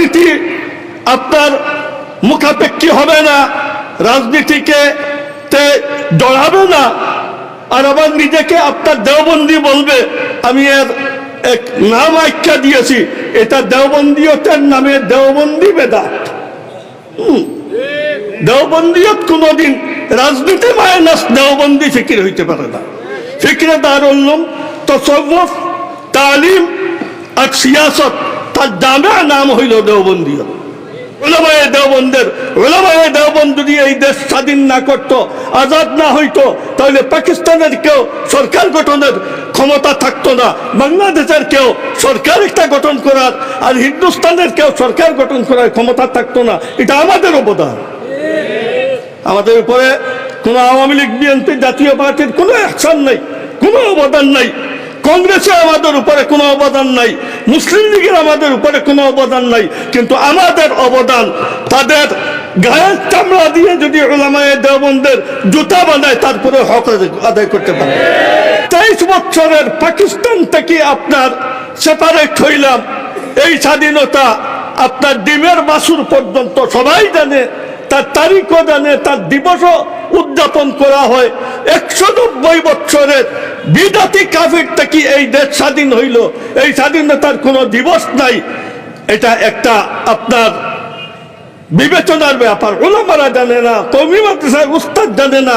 রাজনীতি আপনার মুখাপেক্ষী হবে না, রাজনীতিকে তে ডরাবে না। আর আবার নিজেকে আপনার দেওবন্দি বলবে, আমি এর এক নাম আখ্যা দিয়েছি, এটা দেওবন্দিয়তের নামে দেওবন্দি বেদাত। দেওবন্দিয়ত কোনোদিন রাজনীতি মাইনাস দেওবন্দি ফিকির হইতে পারে না। ফিকিরে দারুল্লুম তসব্বফ তালিম আর সিয়াসত তার জামে নাম হইল দেওবন্দিয়ত ওলামায়ে দেওবন্দের ওলামায়ে দেওবন্দ যদি এই দেশ স্বাধীন না করতো, আজাদ না হইতো, তাহলে পাকিস্তানের কেউ সরকার গঠনের ক্ষমতা থাকতো না, বাংলাদেশের কেউ সরকার একটা গঠন করার আর হিন্দুস্তানের কেউ সরকার গঠন করার ক্ষমতা থাকতো না, এটা আমাদের অবদান। আমাদের উপরে কোনো আওয়ামী লীগ, বিএনপি, জাতীয় পার্টির কোনো অ্যাকশন নাই, কোনো অবদান নাই, কংগ্রেসে আমাদের উপরে কোনো অবদান নাই মুসলিম লীগের আমাদের উপরে কোনো অবদান নাই, কিন্তু আমাদের অবদান তাদের গায়ের চামড়া দিয়ে যদি ওলামায়ে দেওবন্দের জুতা বানায়, তারপরে হক আদায় করতে পারে। তেইশ বছরের পাকিস্তান থেকে আপনার সেপারেট হইলাম। এই স্বাধীনতা আপনার ডিমের বাসুর পর্যন্ত সবাই জানে, তার তারিখও জানে, তার দিবসও উদযাপন করা হয়। একশো নব্বই বছরের বিদাতি কাফির থেকে এই দেশ স্বাধীন হইল। এই স্বাধীনতার কোনো দিবস নাই। এটা একটা আপনার বিবেচনার ব্যাপার। ওলামারা জানে না, কমি মাদ্রাসার উস্তাদ জানে না,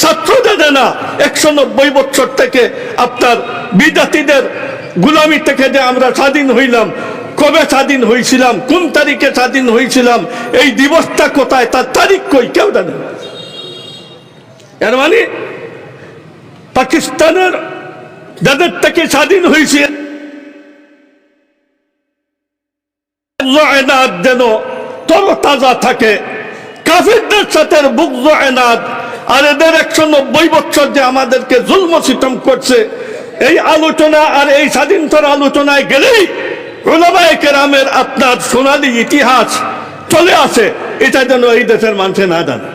ছাত্র জানে না। একশো নব্বই বছর থেকে আপনার বিজাতিদের গুলামি থেকে যে আমরা স্বাধীন হইলাম, কবে স্বাধীন হয়েছিলাম কোন তারিখে স্বাধীন হয়েছিলাম এই দিবসটা কোথায়, তার তারিখ কই, কেউ জানে না। এর মানে পাকিস্তানের যাদের থেকে স্বাধীন হয়েছে যেন তরতাজা থাকে। কাফিরদের সাথে বুক জয়নাথ আর এদের একশো নব্বই বছর যে আমাদেরকে জুলম সিতম করছে, এই আলোচনা আর এই স্বাধীনতার আলোচনায় গেলেই ওলামায়ে কেরামের আপনার সোনালী ইতিহাস চলে আসে। এটা যেন এই দেশের মানুষে না জানে।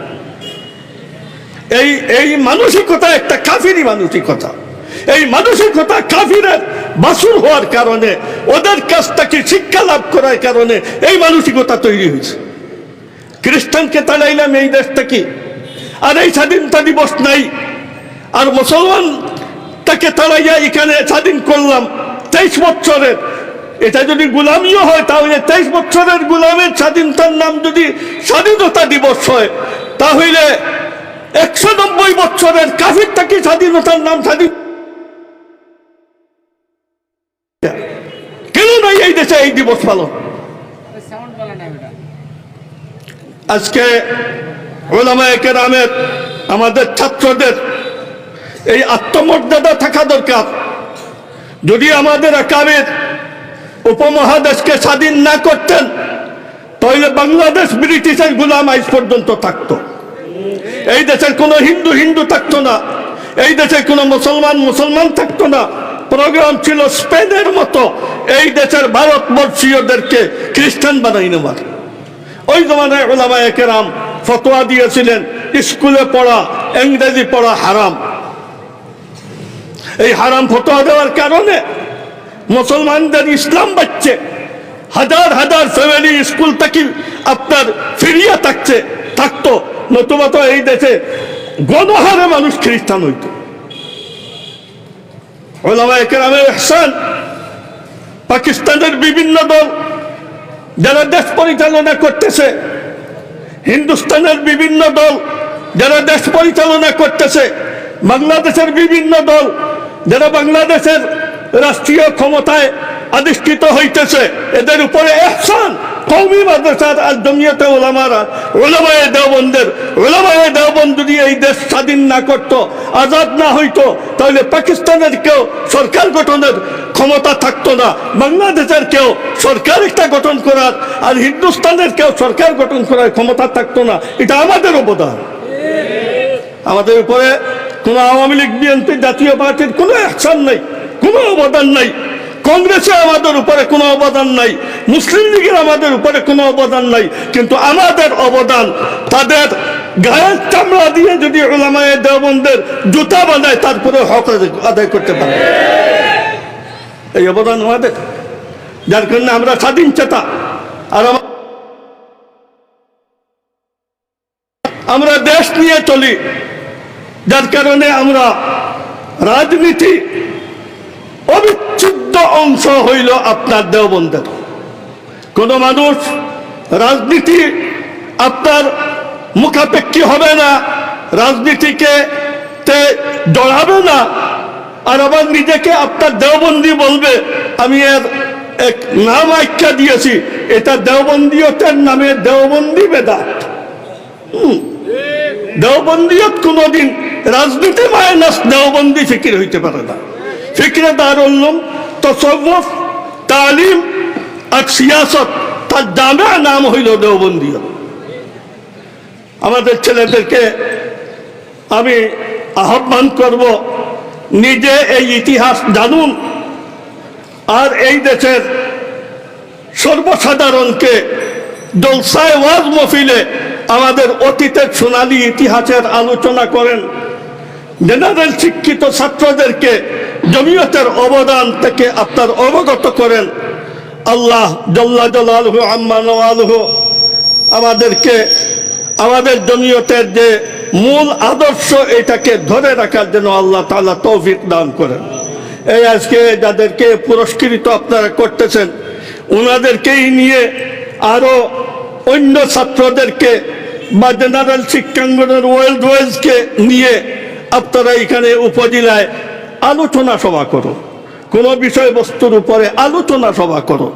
এই এই মানসিকতা একটা কাফিরি মানসিকতা। এই মানসিকতা কাফিরের বাসুর হওয়ার কারণে, ওদের কাছ থেকে শিক্ষা লাভ করার কারণে এই মানসিকতা তৈরি হয়েছে। খ্রিস্টানকে তাড়াইলাম এই দেশ থেকে আর এই স্বাধীনতা দিবস নাই। আর মুসলমান তাকে তাড়াইয়া এখানে স্বাধীন করলাম তেইশ বছরের এটা যদি গুলামিও হয়, তাহলে তেইশ বছরের গুলামের স্বাধীনতার নাম যদি স্বাধীনতা দিবস হয়, তাহলে একশো নব্বই বছরের কাফির থেকে স্বাধীনতার নাম স্বাধীন কেন নাই এই দেশে এই দিবস পালন? আজকে ওলামায়ে কেরামের, আমাদের ছাত্রদের এই আত্মমর্যাদা থাকা দরকার। যদি আমাদের আকাবের উপমহাদেশকে স্বাধীন না করতেন, তাহলে বাংলাদেশ ব্রিটিশের গুলাম আইজ পর্যন্ত থাকতো। এই দেশের কোনো হিন্দু হিন্দু থাকতো না। এই দেশে কোনো মুসলমান মুসলমান থাকতো না। প্রোগ্রাম ছিল স্পেনের মতো। এই দেশের ভারতবর্ষীয়দেরকে খ্রিস্টান বানাই নেওয়ার ওই জমানায় ওলামায় কেরাম ফতোয়া দিয়েছিলেন, স্কুলে পড়া, ইংরেজি পড়া হারাম। এই হারাম ফতোয়া দেওয়ার কারণে মুসলমানদের ইসলাম বাচ্চে হাজার হাজার ফ্যামিলি স্কুল থেকে আপনার ফিরিয়ে থাকছে। নতুবা তো এই দেশে গণহারে মানুষ খ্রিস্টান হইত। পাকিস্তানের বিভিন্ন দল যারা দেশ পরিচালনা করতেছে, হিন্দুস্তানের বিভিন্ন দল যারা দেশ পরিচালনা করতেছে, বাংলাদেশের বিভিন্ন দল যারা বাংলাদেশের রাষ্ট্রীয় ক্ষমতায় আধিষ্ঠিত হইতেছে। এদের উপরে এহসান। কৌমি মাদ্রাসার আর জমিয়তে ওলামারা ওলামায়ে দেওবন্দের ওলামায়ে দেওবন্দ যদি এই দেশ স্বাধীন না করত, আজাদ না হইতো, তাহলে পাকিস্তানের কেউ সরকার গঠনের ক্ষমতা থাকতো না। বাংলাদেশের কেউ সরকার একটা গঠন করার আর হিন্দুস্তানের কেউ সরকার গঠন করার ক্ষমতা থাকতো না। এটা আমাদের অবদান। আমাদের উপরে কোনো আওয়ামী লীগ বিএনপি জাতীয় পার্টির কোনো অ্যাকশন নাই, কোনো অবদান নাই। কংগ্রেসে আমাদের উপরে কোনো অবদান নাই, মুসলিম লীগের আমাদের উপরে কোনো অবদান নাই, কিন্তু আমাদের অবদান তাদের গায়ের চামড়া দিয়ে যদি ওলামায়ে দেওবন্দের জুতা বানায় তারপরে হক আদায় করতে পারে। এই অবদান আমাদের। যার কারণে আমরা স্বাধীন চেতা। আর আমরা দেশ নিয়ে চলি। যার কারণে আমরা রাজনীতি অবিচ্ছেদ্য অংশ হইল আপনার দেওবন্দের। কোনো মানুষ রাজনীতি আপনার মুখাপেক্ষী হবে না, রাজনীতিকে জড়াবে না, আর আবার নিজেকে আপনার দেওবন্দি বলবে। আমি এর এক নাম আখ্যা দিয়েছি, এটা দেওবন্দিয়তের নামে দেওবন্দি বেদাত। দেওবন্দিয়ত কোনোদিন রাজনীতি মাইনাস দেওবন্দি ফিকির হইতে পারে না। ফিকিরে দারুল্লুম তসব্বুফ তালিম আর সিয়াসত, তার জামে নাম হইল দেওবন্দিয়ত আমাদের ছেলেদেরকে আমি আহ্বান করব, নিজে এই ইতিহাস জানুন আর এই দেশের সর্বসাধারণকে জলসায় ওয়াজ মফিলে আমাদের অতীতের সোনালী ইতিহাসের আলোচনা করেন। জেনারেল শিক্ষিত ছাত্রদেরকে জমিয়তের অবদান থেকে আপনার অবগত করেন। আল্লাহ জল্লা জলালহু আম্মা নওয়ালহু আমাদেরকে, আমাদের জমিয়তের যে মূল আদর্শ এটাকে ধরে রাখার জন্য আল্লাহ তাআলা তৌফিক দান করেন। এই আজকে যাদেরকে পুরস্কৃত আপনারা করতেছেন ওনাদেরকেই নিয়ে আরও অন্য ছাত্রদেরকে বা জেনারেল শিক্ষাঙ্গনের ওয়েলড ওয়েলসকে নিয়ে আপনারা এখানে উপজেলায় আলোচনা সভা করো। কোনো বিষয়বস্তুর উপরে আলোচনা সভা করো।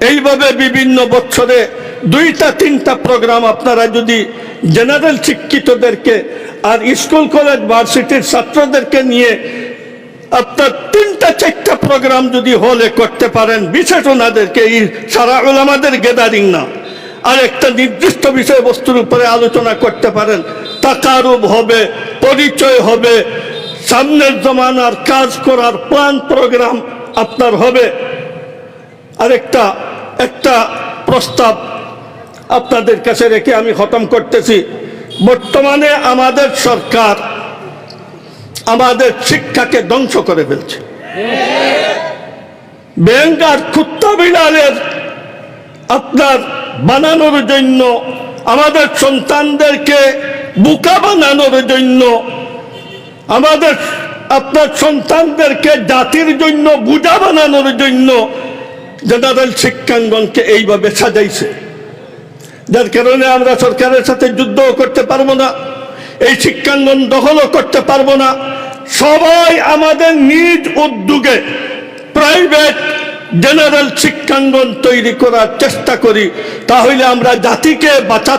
এইভাবে বিভিন্ন বছরে দুইটা, তিনটা প্রোগ্রাম আপনারা যদি জেনারেল শিক্ষিতদেরকে আর স্কুল, কলেজ, ভার্সিটির ছাত্রদেরকে নিয়ে আপনার তিনটা, চারটা প্রোগ্রাম যদি হলে করতে পারেন বিশেষ ওনাদেরকে এই সারা আমাদের গেদারিং না। আর একটা নির্দিষ্ট বিষয়বস্তুর উপরে আলোচনা করতে পারেন। তাকারুব হবে, পরিচয় হবে সামনের জমানার কাজ করার প্ল্যান প্রোগ্রাম আপনার হবে। আরেকটা, একটা প্রস্তাব আপনাদের কাছে রেখে আমি খতম করতেছি। বর্তমানে আমাদের সরকার আমাদের শিক্ষাকে ধ্বংস করে ফেলছে। ব্যাংক আর কুত্তা বিড়ালের আপনার বানানোর জন্য, আমাদের সন্তানদেরকে বুকা বানানোর জন্য আমাদের আপনার সন্তানদেরকে জাতির জন্য বুঝা বানানোর জন্য জেনারেল শিক্ষাঙ্গনকে এইভাবে সাজাইছে। যার কারণে আমরা সরকারের সাথে যুদ্ধও করতে পারব না, এই শিক্ষাঙ্গন দখলও করতে পারব না। সবাই আমাদের নিজ উদ্যোগে প্রাইভেট জেনারেল শিক্ষাঙ্গন তৈরি করার চেষ্টা করি, তাহলে আমরা জাতিকে বাঁচা